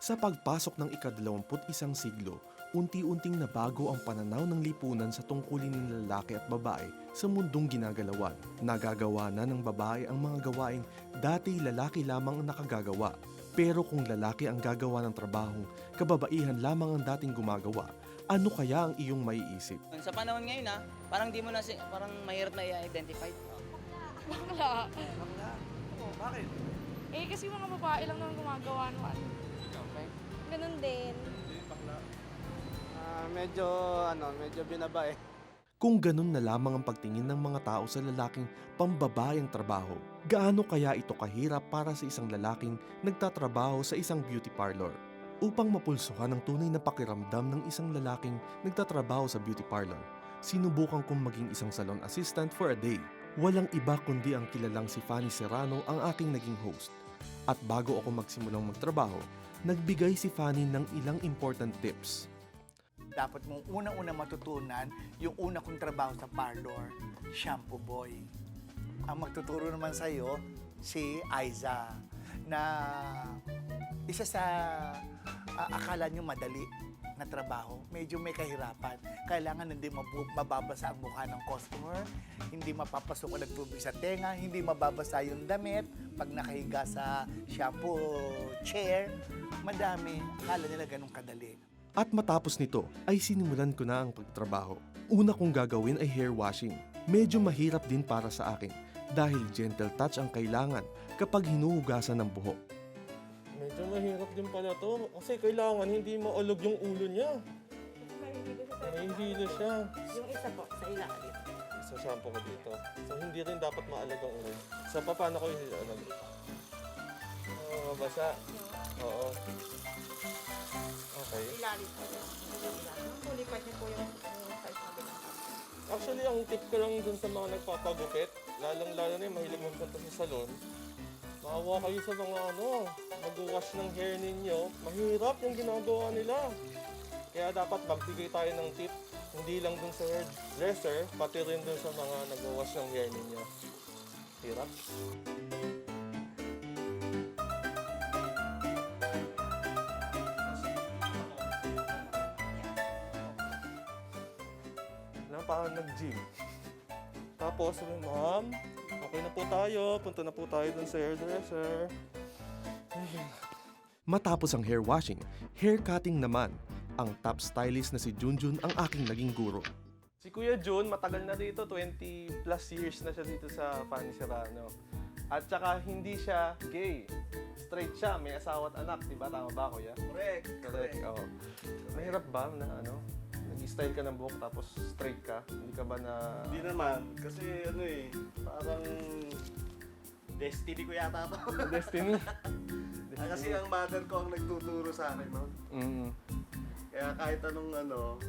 Sa pagpasok ng ikadalawamput isang siglo, unti-unting nabago ang pananaw ng lipunan sa tungkulin ng lalaki at babae sa mundong ginagalawan. Nagagawa na ng babae ang mga gawain dati lalaki lamang ang nakagagawa. Pero kung lalaki ang gagawa ng trabahong kababaihan lamang ang dating gumagawa, ano kaya ang iyong maiisip? Sa panahon ngayon ha, parang di mo na si, parang mahirap na i-identify. Bakla. Oh, bakit? Eh, kasi mga babae lang naman gumagawa naman. Okay. Din. Ah, medyo, ano, medyo binaba eh. Kung ganun na lamang ang pagtingin ng mga tao sa lalaking pambabayang trabaho, gaano kaya ito kahirap para sa isang lalaking nagtatrabaho sa isang beauty parlor? Upang mapulsuhan ang tunay na pakiramdam ng isang lalaking nagtatrabaho sa beauty parlor, sinubukan kong maging isang salon assistant for a day. Walang iba kundi ang kilalang si Fanny Serrano ang aking naging host. At bago ako magsimulang magtrabaho, nagbigay si Fanny ng ilang important tips. dapat mong unang-una matutunan yung una kong trabaho sa parlor, shampoo boy. Ang magtuturo naman sa'yo, si Aiza, na isa sa ah, akala nyo madali na trabaho, medyo may kahirapan. Kailangan hindi mababasa ang mukha ng customer, hindi mapapasok ang tubig sa tenga, hindi mababasa yung damit pag nakahiga sa shampoo chair. Madami, akala nila ganun kadali. At matapos nito ay sinimulan ko na ang pagtrabaho. Una kong gagawin ay hair washing. Medyo mahirap din para sa akin dahil gentle touch ang kailangan kapag hinuhugasan ng buhok. Medyo mahirap din pala to. Kasi kailangan hindi maulog yung ulo niya. Nahihilo siya. Yung isa po, sa ilalim. Sa shampoo ko dito. So hindi rin dapat maalag ang ulo. So pa- paano ko yung ano? Oo, mabasa. Oo. Okay. Ilalim po. Part niyo po yung, ng. Actually, ang tip ko lang dun sa mga nagpapagupit, lalong-lalo na yung mahilig magpunta sa salon, maawa kayo sa mga ano, mag-wash ng hair ninyo. Mahirap yung ginagawa nila. Kaya dapat magbigay tayo ng tip, hindi lang dun sa hairdresser, pati rin dun sa mga nag-wash ng hair ninyo. Hirap. na parang nag-gym. Tapos sabi, ma'am, okay na po tayo. Punta na po tayo dun sa hairdresser. Matapos ang hair washing, hair cutting naman. Ang top stylist na si Junjun ang aking naging guro. Si Kuya Jun, matagal na dito, 20 plus years na siya dito sa Fanny Serrano. At saka hindi siya gay. Straight siya, may asawa at anak, di ba? Tama ba, Kuya? Correct. Correct, oo. Mahirap ba na ano, nag-style ka ng buhok tapos straight ka? Hindi ka ba na... Hindi naman, kasi ano eh, parang destiny ko yata to. Destiny? Ah, kasi ang mother ko ang nagtuturo sa akin noon. Mm. Kaya kahit anong ano,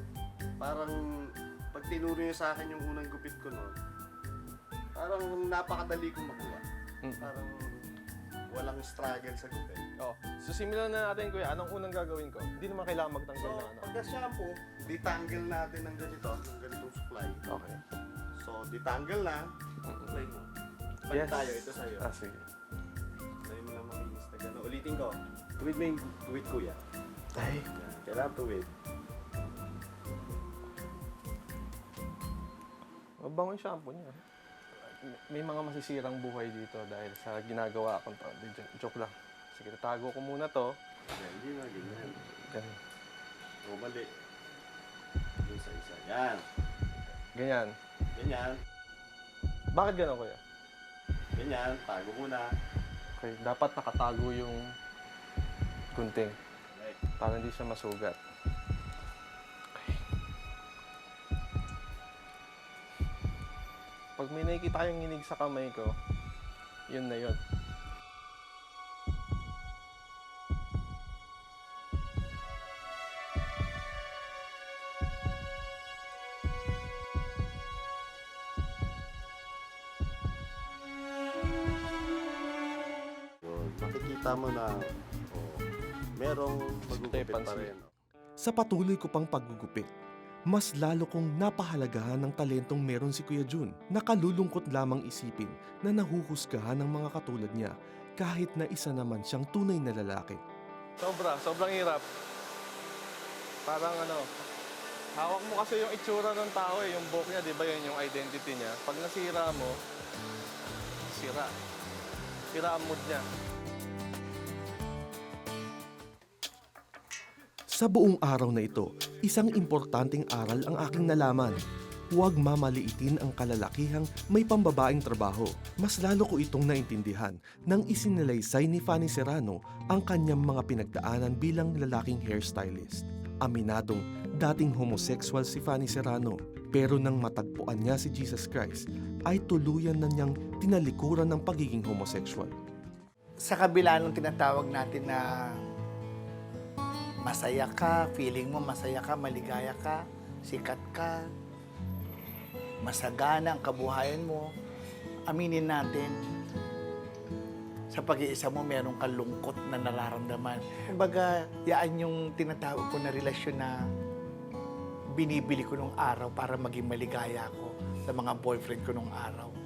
parang pag tinuro niya sa akin yung unang gupit ko noon, parang napakadali kong makuha. Mm. Parang walang struggle sa gupit. Oh, so simulan na natin, Kuya. Anong unang gagawin ko? Hindi naman kailangan magtanggal So, na ano. pagka shampoo, detangle natin ng ganito, ng ganitong supply. Okay. So, detangle na, apply mo. Balik Yes. tayo, ito sa'yo. Ah, sige. Tayo mo lang makinis na gano'n. Ulitin ko. Tuwid mo yung tuwid kuya. Ay. Yan. Kailangan tuwid. Mabango yung shampoo niya. May mga masisirang buhay dito dahil sa ginagawa akong jo- Joke lang. Sige, tatago ko muna to. Hindi na, ganyan. Ganyan. O, mali. Yung sa isa. Yan. Ganyan. Ganyan. Bakit gano'n, kuya? Ganyan. Tago muna. Okay, dapat nakatago yung gunting Right. Para hindi siya masugat. Pag may nakikita kayong nginig sa kamay ko, yun na yun. Yun. Makikita mo na merong magugupit pa rin. Sa patuloy ko pang paggugupit, mas lalo kong napahalagahan ng talentong meron si Kuya Jun. Nakalulungkot lamang isipin na nahuhusgahan ng mga katulad niya kahit na isa naman siyang tunay na lalaki. Sobra, sobrang hirap. Parang ano, hawak mo kasi yung itsura ng tao eh, yung buhok niya, di ba yun yung identity niya. Pag nasira mo, sira. Sira ang mood niya. Sa buong araw na ito, isang importanteng aral ang aking nalaman. Huwag mamaliitin ang kalalakihang may pambabaeng trabaho. Mas lalo ko itong naintindihan nang isinalaysay ni Fanny Serrano ang kanyang mga pinagdaanan bilang lalaking hairstylist. Aminadong dating homosexual si Fanny Serrano pero nang matagpuan niya si Jesus Christ ay tuluyan na niyang tinalikuran ng pagiging homosexual. Sa kabila ng tinatawag natin na masaya ka, feeling mo masaya ka, maligaya ka, sikat ka, masagana ang kabuhayan mo, aminin natin, sa pag-iisa mo meron kang lungkot na nararamdaman. Kumbaga, yaan yung tinatawag ko na relasyon na binibili ko nung araw para maging maligaya ako sa mga boyfriend ko nung araw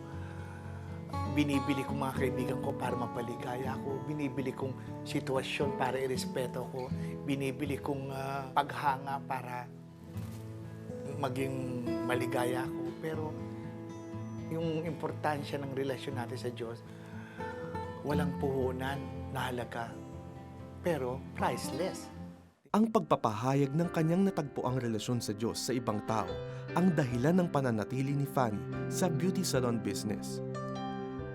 binibili kong mga kaibigan ko para mapaligaya ako, binibili kong sitwasyon para irespeto ko, binibili kong ah, paghanga para maging maligaya ako. Pero yung importansya ng relasyon natin sa Diyos, walang puhunan na halaga, pero priceless. Ang pagpapahayag ng kanyang natagpuang relasyon sa Diyos sa ibang tao ang dahilan ng pananatili ni Fanny sa beauty salon business.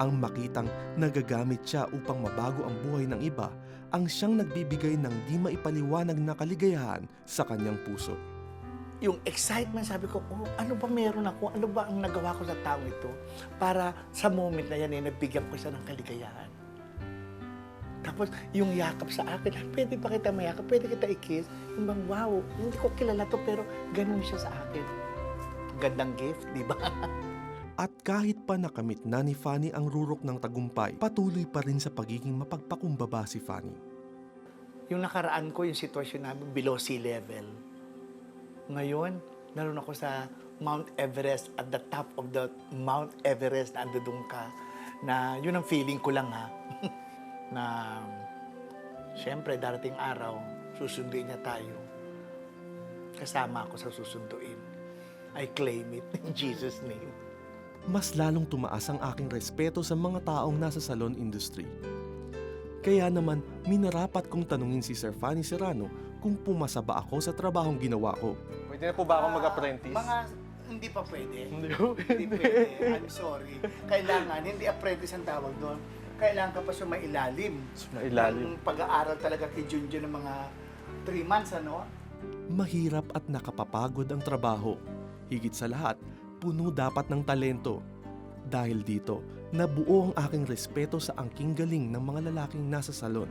Ang makitang nagagamit siya upang mabago ang buhay ng iba ang siyang nagbibigay ng di maipaliwanag na kaligayahan sa kanyang puso. yung excitement, sabi ko, oh, ano ba meron ako? Ano ba ang nagawa ko sa taong ito? Para sa moment na yan, eh, nabigyan ko siya ng kaligayahan. Tapos, yung yakap sa akin, pwede ba kita mayakap? Pwede kita i-kiss? Yung bang, wow, hindi ko kilala to, pero ganun siya sa akin. Gandang gift, di ba? At kahit pa nakamit na ni Fanny ang rurok ng tagumpay, patuloy pa rin sa pagiging mapagpakumbaba si Fanny. yung nakaraan ko, yung sitwasyon namin below sea level. Ngayon, naroon ako sa Mount Everest, at the top of the Mount Everest, na andun ka, na yun ang feeling ko lang ha, na siyempre darating araw, susunduin niya tayo. Kasama ako sa susunduin. I claim it in Jesus' name. Mas lalong tumaas ang aking respeto sa mga taong nasa salon industry. Kaya naman, minarapat kong tanungin si Sir Fanny Serrano kung pumasa ba ako sa trabahong ginawa ko. Pwede na po ba akong mag-apprentice? Mga hindi pa pwede. Hindi po. Hindi pwede. I'm sorry. Kailangan, hindi apprentice ang tawag doon. Kailangan ka pa sumailalim. Sumailalim. Ng pag-aaral talaga kay Junjun ng mga 3 months, ano? Mahirap at nakapapagod ang trabaho. Higit sa lahat, puno dapat ng talento. Dahil dito, nabuo ang aking respeto sa angking galing ng mga lalaking nasa salon.